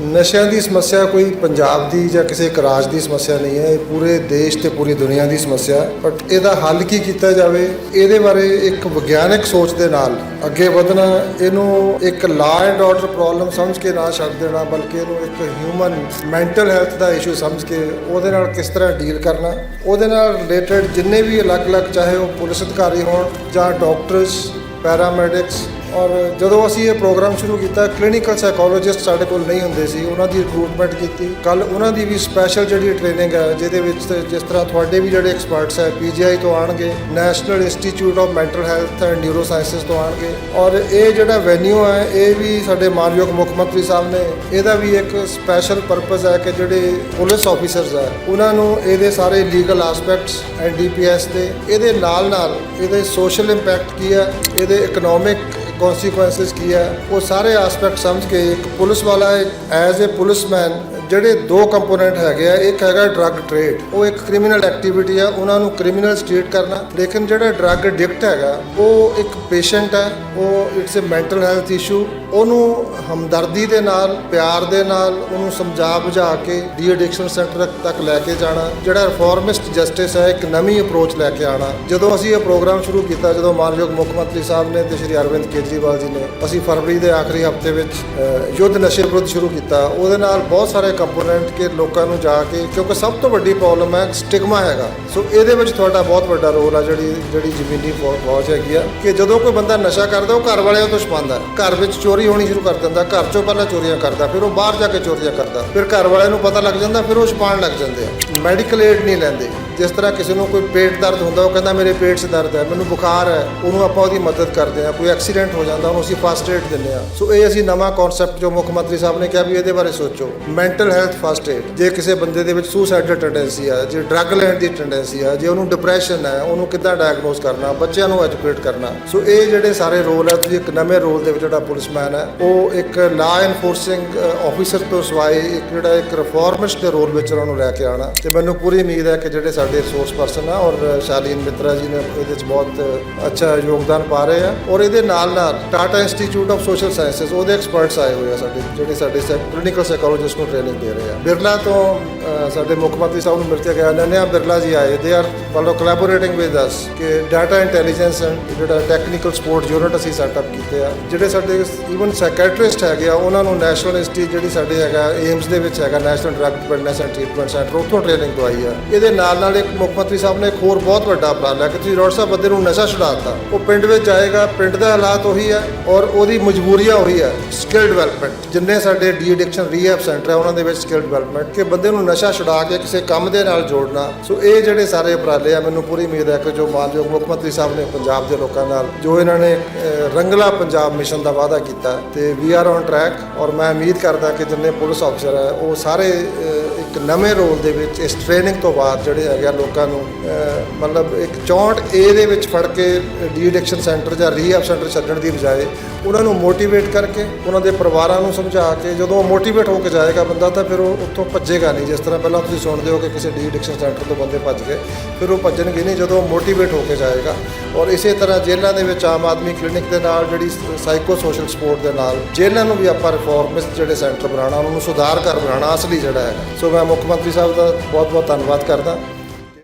ਨਸ਼ਿਆਂ ਦੀ ਸਮੱਸਿਆ ਕੋਈ ਪੰਜਾਬ ਦੀ ਜਾਂ ਕਿਸੇ ਇੱਕ ਰਾਜ ਦੀ ਸਮੱਸਿਆ ਨਹੀਂ ਹੈ, ਇਹ ਪੂਰੇ ਦੇਸ਼ ਤੇ ਪੂਰੀ ਦੁਨੀਆ ਦੀ ਸਮੱਸਿਆ ਹੈ। ਬਟ ਇਹਦਾ ਹੱਲ ਕੀ ਕੀਤਾ ਜਾਵੇ, ਇਹਦੇ ਬਾਰੇ ਇੱਕ ਵਿਗਿਆਨਕ ਸੋਚ ਦੇ ਨਾਲ ਅੱਗੇ ਵਧਣਾ, ਇਹਨੂੰ ਇੱਕ ਲਾਅ ਐਂਡ ਆਰਡਰ ਪ੍ਰੋਬਲਮ ਸਮਝ ਕੇ ਨਾ ਛੱਡ ਦੇਣਾ, ਬਲਕਿ ਇਹਨੂੰ ਇੱਕ ਹਿਊਮਨ ਮੈਂਟਲ ਹੈਲਥ ਦਾ ਇਸ਼ੂ ਸਮਝ ਕੇ ਉਹਦੇ ਨਾਲ ਕਿਸ ਤਰ੍ਹਾਂ ਡੀਲ ਕਰਨਾ, ਉਹਦੇ ਨਾਲ ਰਿਲੇਟਡ ਜਿੰਨੇ ਵੀ ਅਲੱਗ-ਅਲੱਗ ਚਾਹੇ ਉਹ ਪੁਲਿਸ ਅਧਿਕਾਰੀ ਹੋਣ ਜਾਂ ਡਾਕਟਰਸ ਪੈਰਾਮੈਡਿਕਸ ਔਰ ਜਦੋਂ ਅਸੀਂ ਇਹ ਪ੍ਰੋਗਰਾਮ ਸ਼ੁਰੂ ਕੀਤਾ ਕਲੀਨਿਕਲ ਸਾਈਕੋਲੋਜਿਸਟ ਸਾਡੇ ਕੋਲ ਨਹੀਂ ਹੁੰਦੇ ਸੀ, ਉਹਨਾਂ ਦੀ ਰਿਕਰੂਟਮੈਂਟ ਕੀਤੀ। ਕੱਲ ਉਹਨਾਂ ਦੀ ਵੀ ਸਪੈਸ਼ਲ ਜਿਹੜੀ ਟ੍ਰੇਨਿੰਗ ਹੈ, ਜਿਹਦੇ ਵਿੱਚ ਜਿਸ ਤਰ੍ਹਾਂ ਤੁਹਾਡੇ ਵੀ ਜਿਹੜੇ ਐਕਸਪਰਟਸ ਹੈ ਪੀਜੀਆਈ ਤੋਂ ਆਣਗੇ national institute of mental health and neuro sciences ਤੋਂ ਆਣਗੇ ਔਰ ਇਹ ਜਿਹੜਾ ਵੈਨਿਊ ਹੈ, ਇਹ ਵੀ ਸਾਡੇ ਮਾਨਯੋਗ ਮੁੱਖ ਮੰਤਰੀ ਸਾਹਿਬ ਨੇ, ਇਹਦਾ ਵੀ ਇੱਕ ਸਪੈਸ਼ਲ ਪਰਪਸ ਹੈ ਕਿ ਜਿਹੜੇ ਪੁਲਿਸ ਆਫੀਸਰਸ ਹੈ, ਉਹਨਾਂ ਨੂੰ ਇਹਦੇ ਸਾਰੇ ਲੀਗਲ ਐਸਪੈਕਟਸ ਐਂਡ ਡੀਪੀਐਸ ਦੇ ਇਹਦੇ ਨਾਲ ਨਾਲ ਇਹਦੇ ਸੋਸ਼ਲ ਇੰਪੈਕਟ ਕੀ ਹੈ, ਇਹਦੇ ਇਕਨੋਮਿਕ ਕਨਸੀਕੁਐਂਸਸ ਕੀ ਹੈ ਉਹ ਸਾਰੇ ਐਸਪੈਕਟ ਸਮਝ ਕੇ ਇੱਕ ਪੁਲਿਸ ਵਾਲਾ ਐਜ਼ ਅ ਪੁਲਿਸਮੈਨ ਜਿਹੜੇ ਦੋ ਕੰਪੋਨੈਂਟ ਹੈਗੇ ਆ, ਇੱਕ ਹੈਗਾ ਡਰੱਗ ਟ੍ਰੇਡ ਉਹ ਇੱਕ ਕ੍ਰਿਮੀਨਲ ਐਕਟੀਵਿਟੀ ਆ, ਉਹਨਾਂ ਨੂੰ ਕ੍ਰਿਮੀਨਲ ਸਟੇਟ ਕਰਨਾ। ਲੇਕਿਨ ਜਿਹੜਾ ਡਰੱਗ ਐਡਿਕਟ ਹੈਗਾ, ਉਹ ਇੱਕ ਪੇਸ਼ੈਂਟ ਹੈ ਉਹ it's uh mental health issue ਉਹਨੂੰ ਹਮਦਰਦੀ ਦੇ ਨਾਲ, ਪਿਆਰ ਦੇ ਨਾਲ, ਉਹਨੂੰ ਸਮਝਾ ਬੁਝਾ ਕੇ ਡੀ ਐਡਿਕਸ਼ਨ ਸੈਂਟਰ ਤੱਕ ਲੈ ਕੇ ਜਾਣਾ। ਜਿਹੜਾ ਰਿਫਾਰਮਿਸਟ ਜਸਟਿਸ ਹੈ, ਇੱਕ ਨਵੀਂ ਅਪਰੋਚ ਲੈ ਕੇ ਆਣਾ। ਜਦੋਂ ਅਸੀਂ ਇਹ ਪ੍ਰੋਗਰਾਮ ਸ਼ੁਰੂ ਕੀਤਾ, ਜਦੋਂ ਮਾਨਯੋਗ ਮੁੱਖ ਮੰਤਰੀ ਸਾਹਿਬ ਨੇ ਤੇ ਸ਼੍ਰੀ ਅਰਵਿੰਦ ਕੇਜਰੀਵਾਲ ਜੀ ਨੇ, ਅਸੀਂ ਫਰਵਰੀ ਦੇ ਆਖਰੀ ਹਫ਼ਤੇ ਵਿੱਚ ਯੁੱਧ ਨਸ਼ੇ ਵਿਰੁੱਧ ਸ਼ੁਰੂ ਕੀਤਾ। ਉਹਦੇ ਨਾਲ ਬਹੁਤ ਸਾਰੇ ਕੰਪੋਨੈਂਟ ਕੇ ਲੋਕਾਂ ਨੂੰ ਜਾ ਕੇ, ਕਿਉਂਕਿ ਸਭ ਤੋਂ ਵੱਡੀ ਪ੍ਰੋਬਲਮ ਹੈ ਸਟਿਗਮਾ ਹੈਗਾ। ਸੋ ਇਹਦੇ ਵਿੱਚ ਤੁਹਾਡਾ ਬਹੁਤ ਵੱਡਾ ਰੋਲ ਆ ਜਿਹੜੀ ਜਿਹੜੀ ਜ਼ਮੀਨੀ ਫੌ- ਫੌਜ ਹੈਗੀ ਆ। ਕਿ ਜਦੋਂ ਕੋਈ ਬੰਦਾ ਨਸ਼ਾ ਕਰਦਾ, ਉਹ ਘਰ ਵਾਲਿਆਂ ਤੋਂ ਛਪਾਉਂਦਾ ਘਰ ਵਿੱਚ ਚੋਰੀ ਹੋਣੀ ਸ਼ੁਰੂ ਕਰ ਦਿੰਦਾ, ਘਰ ਚੋਂ ਪਹਿਲਾਂ ਚੋਰੀਆਂ ਕਰਦਾ, ਫਿਰ ਉਹ ਬਾਹਰ ਜਾ ਕੇ ਚੋਰੀਆਂ ਕਰਦਾ। ਫਿਰ ਘਰ ਵਾਲਿਆਂ ਨੂੰ ਪਤਾ ਲੱਗ ਜਾਂਦਾ, ਫਿਰ ਉਹ ਛਪਾਉਣ ਲੱਗ ਜਾਂਦੇ ਆ। ਮੈਡੀਕਲ ਏਡ ਨਹੀਂ ਲੈਂਦੇ। ਜਿਸ ਤਰ੍ਹਾਂ ਕਿਸੇ ਨੂੰ ਕੋਈ ਪੇਟ ਦਰਦ ਹੁੰਦਾ, ਉਹ ਕਹਿੰਦਾ ਮੇਰੇ ਪੇਟ 'ਚ ਦਰਦ ਹੈ, ਮੈਨੂੰ ਬੁਖਾਰ ਹੈ, ਉਹਨੂੰ ਆਪਾਂ ਉਹਦੀ ਮਦਦ ਕਰਦੇ ਆ ਕੋਈ ਐਕਸੀਡੈਂਟ ਹੋ ਜਾਂਦਾ, ਉਹਨੂੰ ਅਸੀਂ ਫਸਟ ਏਡ ਦਿੰਦੇ ਆ ਸੋ ਇਹ ਅਸੀਂ ਨਵਾਂ ਕਨਸੈਪਟ ਜੋ ਮੁੱਖ ਮੰਤਰੀ ਸਾਹਿਬ ਨੇ ਕਿਹਾ ਵੀ ਇਹਦੇ ਬਾਰੇ ਸੋਚੋ। ਮੈਂਟਲ ਹੈਲਥ ਫਸਟ ਏਡ ਜੇ ਕਿਸੇ ਬੰਦੇ ਦੇ ਵਿੱਚ ਸੁਸਾਈਡਲ ਟੈਂਡੈਂਸੀ ਆ, ਜੇ ਡਰੱਗ ਲੈਣ ਦੀ ਟੈਂਡੈਂਸੀ ਆ, ਜੇ ਉਹਨੂੰ ਡਿਪਰੈਸ਼ਨ ਹੈ, ਉਹਨੂੰ ਕਿੱਦਾਂ ਡਾਇਗਨੋਸ ਕਰਨਾ, ਬੱਚਿਆਂ ਨੂੰ ਐਜੂਕੇਟ ਕਰਨਾ। ਸੋ ਇਹ ਜਿਹੜੇ ਸਾਰੇ ਰੋਲ ਹੈ ਤੁਸੀਂ ਇੱਕ ਨਵੇਂ ਰੋਲ ਦੇ ਵਿੱਚ ਜਿਹੜਾ ਪੁਲਿਸਮੈਨ ਹੈ, ਉਹ ਇੱਕ ਲਾ ਐਨਫੋਰਸਿੰਗ ਆਫੀਸਰ ਤੋਂ ਸਵਾਏ ਇੱਕ ਜਿਹੜਾ ਇੱਕ ਰਿਫਾਰਮਿਸਟ ਦੇ ਰੋਲ ਵਿੱਚ ਉਹਨਾਂ ਨੂੰ ਲੈ ਕੇ ਆਣਾ ਤੇ ਮੈਨੂੰ ਪੂਰੀ ਉਮੀਦ ਹੈ ਕਿ ਜਿਹੜੇ ਸਾਡੇ ਰਿਸੋਰਸ ਪਰਸਨ ਆ ਔਰ ਸ਼ਾਲੀਨ ਮਿੱਤਰਾ ਜੀ ਨੇ ਇਹਦੇ ਵਿੱਚ ਬਹੁਤ ਅੱਛਾ ਯੋਗਦਾਨ ਪਾ ਰਹੇ ਆ ਔਰ ਇਹਦੇ ਨਾਲ ਨਾਲ Tata institute of social sciences ਉਹਦੇ ਐਕਸਪਰਟਸ ਆਏ ਹੋਏ ਆ ਸਾਡੇ, ਜਿਹੜੇ ਸਾਡੇ ਕਲੀਨਿਕਲ ਸਾਈਕੋਲੋਜਿਸਟ ਨੂੰ ਟ੍ਰੇਨਿੰਗ ਦੇ ਰਹੇ ਆ। ਬਿਰਲਾ ਤੋਂ ਸਾਡੇ ਮੁੱਖ ਮੰਤਰੀ ਸਾਹਿਬ ਨੂੰ ਮਿਲ ਕੇ ਗਿਆ ਨਨਿਆ ਬਿਰਲਾ ਜੀ ਆਏ they are follow collaborating with us ਕਿ ਡਾਟਾ ਇੰਟੈਲੀਜੈਂਸ ਐਂਡ ਜਿਹੜਾ ਟੈਕਨੀਕਲ ਸਪੋਰਟ ਯੂਨਿਟ ਅਸੀਂ ਸੈਟਅਪ ਕੀਤੇ ਆ, ਜਿਹੜੇ ਸਾਡੇ ਈਵਨ ਸਾਈਕੈਟ੍ਰਿਸਟ ਹੈਗੇ ਆ, ਉਹਨਾਂ ਨੂੰ ਨੈਸ਼ਨਲ ਇੰਸਟੀਚਿਊਟ ਜਿਹੜੀ ਸਾਡੇ ਹੈਗਾ ਏਮਸ ਦੇ ਵਿੱਚ ਹੈਗਾ national drug dependence and treatment centre ਉੱਥੋਂ ਟ੍ਰੇਨਿੰਗ ਦਵਾਈ ਆ। ਇਹਦੇ ਨਾਲ ਨਾਲ ਇੱਕ ਮੁੱਖ ਮੰਤਰੀ ਸਾਹਿਬ ਨੇ ਇੱਕ ਹੋਰ ਬਹੁਤ ਵੱਡਾ ਉਪਰਾਲਾ ਕਿ ਤੁਸੀਂ ਰੋਡ ਸਾਹਿਬ ਬੰਦੇ ਨੂੰ ਨਸ਼ਾ ਛੁਡਾਤਾ ਉਹ ਪਿੰਡ ਵਿੱਚ ਆਏਗਾ ਪਿੰਡ ਦਾ ਹਾਲਾਤ ਉਹੀ ਹੈ ਔਰ ਉਹਦੀ ਮਜਬੂਰੀਆਂ ਉਹੀ ਹੈ ਸਕਿੱਲ ਡਿਵੈਲਪਮੈਂਟ ਜਿੰਨੇ ਸਾਡੇ ਡੀ ਐਡਿਕਸ਼ਨ ਰੀਹੈਬ ਸੈਂਟਰ ਹੈ, ਉਹਨਾਂ ਦੇ ਵਿੱਚ ਸਕਿੱਲ ਡਿਵੈਲਪਮੈਂਟ ਕਿ ਬੰਦੇ ਨੂੰ ਨਸ਼ਾ ਛੁਡਾ ਕੇ ਕਿਸੇ ਕੰਮ ਦੇ ਨਾਲ ਜੋੜਨਾ। ਸੋ ਇਹ ਜਿਹੜੇ ਸਾਰੇ ਉਪਰਾਲੇ ਆ, ਮੈਨੂੰ ਪੂਰੀ ਉਮੀਦ ਹੈ ਕਿ ਜੋ ਮਾਨਯੋਗ ਮੁੱਖ ਮੰਤਰੀ ਸਾਹਿਬ ਨੇ ਪੰਜਾਬ ਦੇ ਲੋਕਾਂ ਨਾਲ, ਜੋ ਇਹਨਾਂ ਨੇ ਰੰਗਲਾ ਪੰਜਾਬ ਮਿਸ਼ਨ ਦਾ ਵਾਅਦਾ ਕੀਤਾ ਤੇ ਵੀ ਆਰ ਔਨ ਟਰੈਕ ਔਰ ਮੈਂ ਉਮੀਦ ਕਰਦਾ ਕਿ ਜਿੰਨੇ ਪੁਲਿਸ ਅਫਸਰ ਹੈ, ਉਹ ਸਾਰੇ ਇੱਕ ਨਵੇਂ ਰੋਲ ਦੇ ਵਿੱਚ, ਇਸ ਟ੍ਰੇਨਿੰਗ ਤੋਂ ਬਾਅਦ ਜਿਹੜੇ ਹੈਗੇ ਆ ਲੋਕਾਂ ਨੂੰ ਮਤਲਬ ਇੱਕ 64 ਏ ਦੇ ਵਿੱਚ ਫੜ ਕੇ ਡੀ ਐਡਿਕਸ਼ਨ ਸੈਂਟਰ ਜਾਂ ਰੀਹੈਬ ਸੈਂਟਰ ਛੱਡਣ ਦੀ ਬਜਾਏ ਉਹਨਾਂ ਨੂੰ ਮੋਟੀਵੇਟ ਕਰਕੇ, ਉਹਨਾਂ ਦੇ ਪਰਿਵਾਰਾਂ ਨੂੰ ਸਮਝਾ ਕੇ, ਜਦੋਂ ਉਹ ਮੋਟੀਵੇਟ ਹੋ ਕੇ ਜਾਏਗਾ ਬੰਦਾ ਤਾਂ ਫਿਰ ਉਹ ਉੱਥੋਂ ਭੱਜੇਗਾ ਨਹੀਂ। ਜਿਸ ਤਰ੍ਹਾਂ ਪਹਿਲਾਂ ਤੁਸੀਂ ਸੁਣਦੇ ਹੋ ਕਿ ਕਿਸੇ ਡੀ ਐਡਿਕਸ਼ਨ ਸੈਂਟਰ ਤੋਂ ਬੰਦੇ ਭੱਜ ਗਏ, ਫਿਰ ਉਹ ਭੱਜਣਗੇ ਨਹੀਂ ਜਦੋਂ ਉਹ ਮੋਟੀਵੇਟ ਹੋ ਕੇ ਜਾਏਗਾ। ਔਰ ਇਸੇ ਤਰ੍ਹਾਂ ਜੇਲ੍ਹਾਂ ਦੇ ਵਿੱਚ ਆਮ ਆਦਮੀ ਕਲੀਨਿਕ ਦੇ ਨਾਲ, ਜਿਹੜੀ ਸਾਈਕੋ ਸੋਸ਼ਲ ਸਪੋਰਟ ਦੇ ਨਾਲ, ਜੇਲ੍ਹਾਂ ਨੂੰ ਵੀ ਆਪਾਂ ਰਿਫਾਰਮਿਸਟ ਜਿਹੜੇ ਸੈਂਟਰ ਬਣਾਉਣਾ, ਉਹਨਾਂ ਨੂੰ ਸੁਧਾਰ ਕਰ ਬਣਾਉਣਾ ਅਸਲੀ ਜਿਹੜਾ ਹੈ। ਸੋ ਮੈਂ ਮੁੱਖ ਮੰਤਰੀ ਸਾਹਿਬ ਦਾ ਬਹੁਤ ਬਹੁਤ ਧੰਨਵਾਦ ਕਰਦਾ।